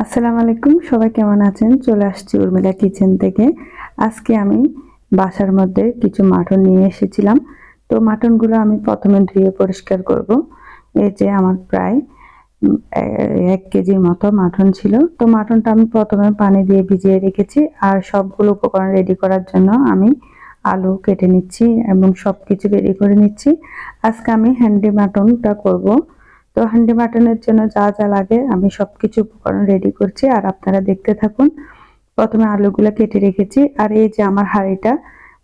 আসসালামু আলাইকুম, সবাই কেমন আছেন? চলে আসছি উর্মিলা কিচেন থেকে। আজকে আমি বাসার মধ্যে কিছু মাটন নিয়ে এসেছিলাম। তো মাটনগুলো আমি প্রথমে ধুয়ে পরিষ্কার করব। এই যে আমার প্রায় এক কেজির মতো মাটন ছিল। তো মাটনটা আমি প্রথমে পানি দিয়ে ভিজিয়ে রেখেছি আর সবগুলো উপকরণ রেডি করার জন্য আমি আলু কেটে নিচ্ছি এবং সব কিছু রেডি করে নিচ্ছি। আজকে আমি হ্যান্ডি মাটনটা করব। তো হান্ডি মাটনের জন্য যা যা লাগে আমি সব কিছু উপকরণ রেডি করছি। আর আপনারা দেখতে থাকুন, প্রথমে আলুগুলো কেটে রেখেছি। আর এই যে আমার হাঁড়িটা,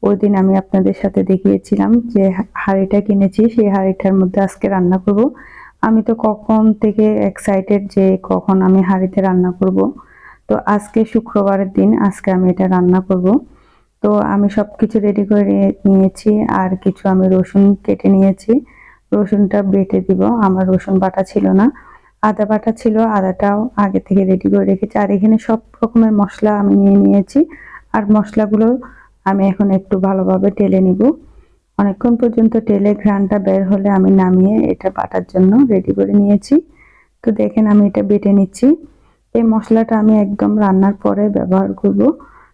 ওই দিন আমি আপনাদের সাথে দেখিয়েছিলাম যে হাঁড়িটা কিনেছি, সেই হাঁড়িটার মধ্যে আজকে রান্না করব। আমি তো কখন থেকে এক্সাইটেড যে কখন আমি হাঁড়িতে রান্না করব। তো আজকে শুক্রবারের দিন আজকে আমি এটা রান্না করব। তো আমি সব কিছু রেডি করে নিয়েছি, আর কিছু আমি রসুন কেটে নিয়েছি। রসুনটা বেটে দিব। আমার রসুন বাটা ছিল না। আদা বাটা ছিল, আদাটাও আগে থেকে রেডি করে রেখেছি। আর এখানে সব রকমের মশলা আমি নিয়ে নিয়েছি। আর মশলাগুলো আমি এখন একটু ভালোভাবে টেলে নিব। অনেকক্ষণ পর্যন্ত টেলে ঘ্রানটা বের হলে আমি নামিয়ে এটা বাটার জন্য রেডি করে নিয়েছি। তো দেখেন আমি এটা বেটে নিচ্ছি। এই মশলাটা আমি একদম রান্নার পরে ব্যবহার করব।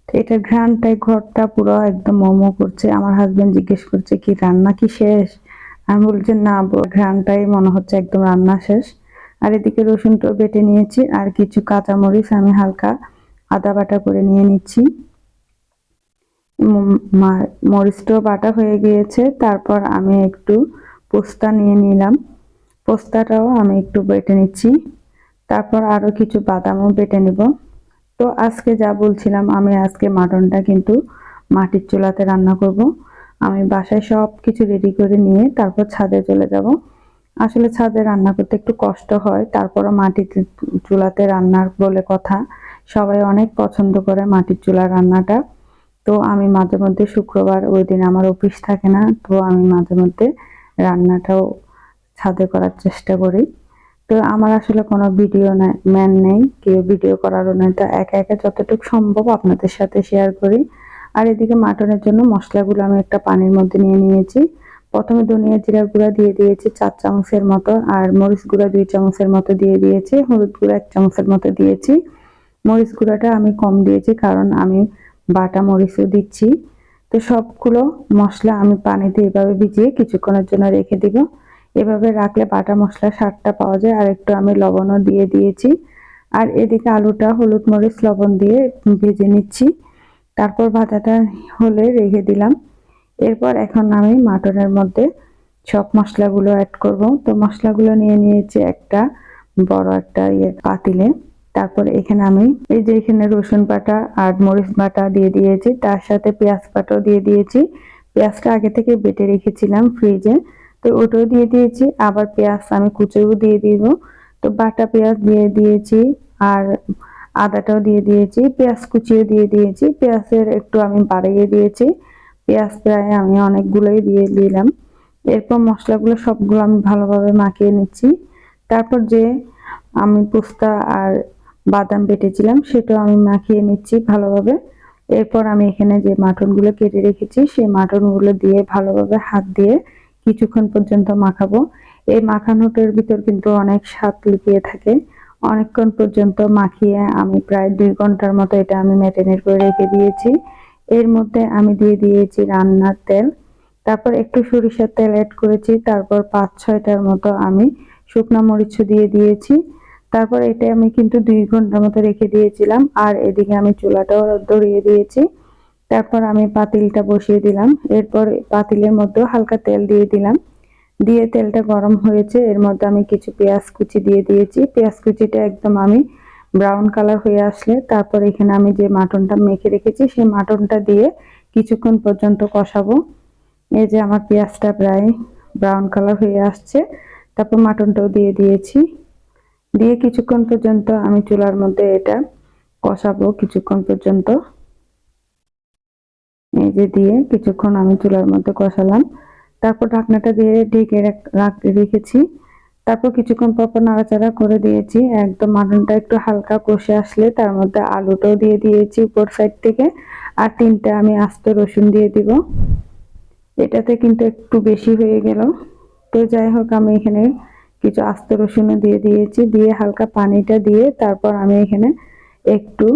তো এটার ঘ্রানটাই ঘরটা পুরো একদম মোমো করছে। আমার হাজব্যান্ড জিজ্ঞেস করছে, কি রান্না কি শেষ? আমি বলছি না ঘ্রানটাই মনে হচ্ছে একদম রান্না শেষ। আর এদিকে রসুনটাও বেটে নিয়েছি, আর কিছু কাঁচামরিচ আমি হালকা আদা বাটা করে নিয়ে নিচ্ছি। মরিচটাও বাটা হয়ে গিয়েছে, তারপর আমি একটু পোস্তা নিয়ে নিলাম। পোস্তাটাও আমি একটু বেটে নিচ্ছি। তারপর আরও কিছু বাদামও বেটে নিব। তো আজকে যা বলছিলাম, আমি আজকে মাটনটা কিন্তু মাটির চুলাতে রান্না করব। আমি বাসায় সব কিছু রেডি করে নিয়ে তারপর ছাদে চলে যাব। আসলে ছাদে রান্না করতে একটু কষ্ট হয়, তারপরও মাটির চুলাতে রান্নার বলে কথা। সবাই অনেক পছন্দ করে মাটির চুলা রান্নাটা। তো আমি মাঝে মধ্যে শুক্রবার ওই দিন আমার অফিস থাকে না, তো আমি মাঝে মধ্যে রান্নাটাও ছাদে করার চেষ্টা করি। তো আমার আসলে কোনো ভিডিও ম্যান নেই, কেউ ভিডিও করারও নেই তো একা একা যতটুকু সম্ভব আপনাদের সাথে শেয়ার করি। আর এদিকে মাটনের জন্য মশলাগুলো আমি একটা পানির মধ্যে নিয়ে নিয়েছি। প্রথমে ধনিয়া জিরা গুঁড়া দিয়ে দিয়েছি চার চামচের মতো, আর মরিচ গুঁড়া দুই চামচের মতো দিয়ে দিয়েছি, হলুদ গুঁড়া এক চামচের মতো দিয়েছি। মরিচ গুঁড়াটা আমি কম দিয়েছি কারণ আমি বাটা মরিচও দিচ্ছি। তো সবগুলো মশলা আমি পানিতে এভাবে ভিজিয়ে কিছুক্ষণের জন্য রেখে দিব। এভাবে রাখলে বাটা মশলা স্বাদটা পাওয়া যায়, আর একটু আমি লবণও দিয়ে দিয়েছি। আর এদিকে আলুটা, হলুদ মরিচ, লবণ দিয়ে ভেজে নিচ্ছি। তারপর ভাজাটা হলে রেখে দিলাম। এরপর এখন আমি মাটনের মধ্যে সব মশলাগুলো অ্যাড করব। তো মশলাগুলো নিয়ে নিয়েছি একটা বড় একটা ইয়ে পাতিলে। তারপর এখানে আমি এই যে এখানে রসুন বাটা আর মরিচ বাটা দিয়ে দিয়েছি। তার সাথে পেঁয়াজ বাটাও দিয়ে দিয়েছি। পেঁয়াজটা আগে থেকে বেটে রেখেছিলাম ফ্রিজে। তো ওটাও দিয়ে দিয়েছি। আবার পেঁয়াজ আমি কুচেও দিয়ে দিব। তো বাটা পেঁয়াজ দিয়ে দিয়েছি। আর আদাটাও দিয়ে দিয়েছি, পেঁয়াজ কুচিও দিয়ে দিয়েছি, পেঁয়াজের একটু আমি বাড়িয়ে দিয়েছি, পেঁয়াজ প্রায় আমি অনেকগুলোই দিয়ে দিলাম। এরপর মশলাগুলো সবগুলো আমি ভালোভাবে মাখিয়ে নিচ্ছি। তারপর যে আমি পোস্তা আর বাদাম বেটেছিলাম, সেটাও আমি মাখিয়ে নিচ্ছি ভালোভাবে। এরপর আমি এখানে যে মাটনগুলো কেটে রেখেছি, সেই মাটনগুলো দিয়ে ভালোভাবে হাত দিয়ে কিছুক্ষণ পর্যন্ত মাখাবো। এই মাখানোটার ভিতর কিন্তু অনেক স্বাদ লুকিয়ে থাকে। অনেকক্ষণ পর্যন্ত মাখিয়ে আমি প্রায় দুই ঘণ্টার মতো এটা আমি ম্যারিনেট করে রেখে দিয়েছি। এর মধ্যে আমি দিয়ে দিয়েছি রান্নার তেল। তারপর একটু সরিষার তেল অ্যাড করেছি। তারপর পাঁচ ছয়টার মতো আমি শুকনো মরিচ দিয়ে দিয়েছি। তারপর এটা আমি কিন্তু দুই ঘণ্টার মতো রেখে দিয়েছিলাম। আর এদিকে আমি চুলাটাও ধরিয়ে দিয়েছি। তারপর আমি পাতিলটা বসিয়ে দিলাম। এরপর পাতিলের মধ্যেও হালকা তেল দিয়ে দিলাম। দিয়ে তেলটা গরম হয়েছে। এর মধ্যে আমি কিছু পেঁয়াজ কুচি দিয়ে দিয়েছি। পেঁয়াজ কুচিটা একদম আমি ব্রাউন কালার হয়ে আসলে তারপর এখানে আমি যে মাটনটা মেখে রেখেছি, সেই মাটনটা দিয়ে কিছুক্ষণ পর্যন্ত কষাবো। এই যে আমার পেঁয়াজটা প্রায় ব্রাউন কালার হয়ে আসছে। তারপর মাটনটাও দিয়ে দিয়েছি। দিয়ে কিছুক্ষণ পর্যন্ত আমি চুলার মধ্যে এটা কষাবো কিছুক্ষণ পর্যন্ত। এই যে দিয়ে কিছুক্ষণ আমি চুলার মধ্যে কষালাম। তারপর ঢাকনাটা দিয়ে ঢেকে রাখ- রাখ- রেখেছি। তারপর কিছুক্ষণ পর পর নাড়াচাড়া করে দিয়েছি। একদম মাটনটা একটু হালকা কষে আসলে তার মধ্যে আলুটাও দিয়ে দিয়েছি উপর সাইড থেকে। আর তিনটা আমি আস্ত রসুন দিয়ে দিব। এটাতে কিন্তু একটু বেশি হয়ে গেল। তো যাই হোক, আমি এখানে কিছু আস্ত রসুনও দিয়ে দিয়েছি। দিয়ে হালকা পানিটা দিয়ে তারপর আমি এখানে একটু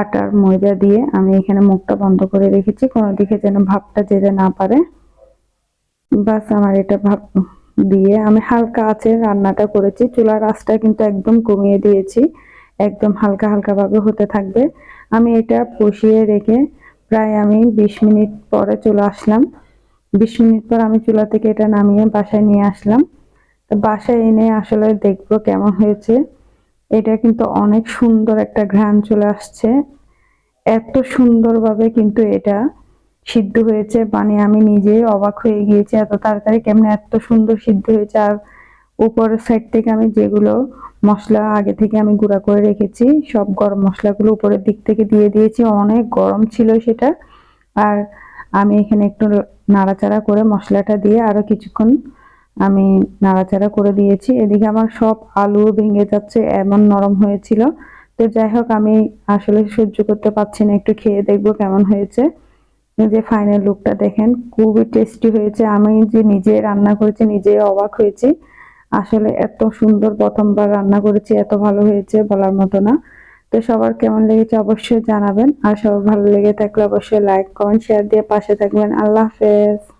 আটার ময়দা দিয়ে আমি এখানে মুখটা বন্ধ করে রেখেছি। কোনো দিকে যেন ভাবটা যেতে না পারে। বাস আমার এটা ভাব দিয়ে আমি হালকা আছে রান্নাটা করেছি। চুলার আঁচটা কিন্তু একদম কমিয়ে দিয়েছি। একদম হালকা হালকা ভাবে হতে থাকবে। আমি এটা বসিয়ে রেখে প্রায় আমি বিশ মিনিট পরে চলে আসলাম। বিশ মিনিট পর আমি চুলা থেকে এটা নামিয়ে বাসায় নিয়ে আসলাম। তো বাসায় এনে আসলে দেখব কেমন হয়েছে। এটা কিন্তু অনেক সুন্দর একটা ঘ্রাণ চলে আসছে। এত সুন্দরভাবে কিন্তু এটা সিদ্ধ হয়েছে মানে আমি নিজেই অবাক হয়ে গিয়েছি এত তাড়াতাড়ি কেমন এত সুন্দর সিদ্ধ হয়েছে। আর উপরের সাইড থেকে আমি যেগুলো মশলা আগে থেকে আমি গুঁড়া করে রেখেছি, সব গরম মশলাগুলো উপরের দিক থেকে দিয়ে দিয়েছি। অনেক গরম ছিল সেটা। আর আমি এখানে একটু নাড়াচাড়া করে মশলাটা দিয়ে আরও কিছুক্ষণ আমি নাড়াচাড়া করে দিয়েছি। এদিকে আমার সব আলু ভেঙে যাচ্ছে, এমন নরম হয়েছিল। তো যাই হোক, আমি আসলে সহ্য করতে পারছি না। একটু খেয়ে দেখব কেমন হয়েছে। যে ফাইনাল লুকটা দেখেন, খুবই টেস্টি হয়েছে। আমি যে নিজে রান্না করেছি, নিজে অবাক হয়েছি। আসলে এত সুন্দর প্রথমবার রান্না করেছি, এত ভালো হয়েছে বলার মতো না। তো সবার কেমন লেগেছে অবশ্যই জানাবেন। আর সবার ভালো লেগে থাকলে অবশ্যই লাইক কমেন্ট শেয়ার দিয়ে পাশে থাকবেন। আল্লাহ হাফেজ।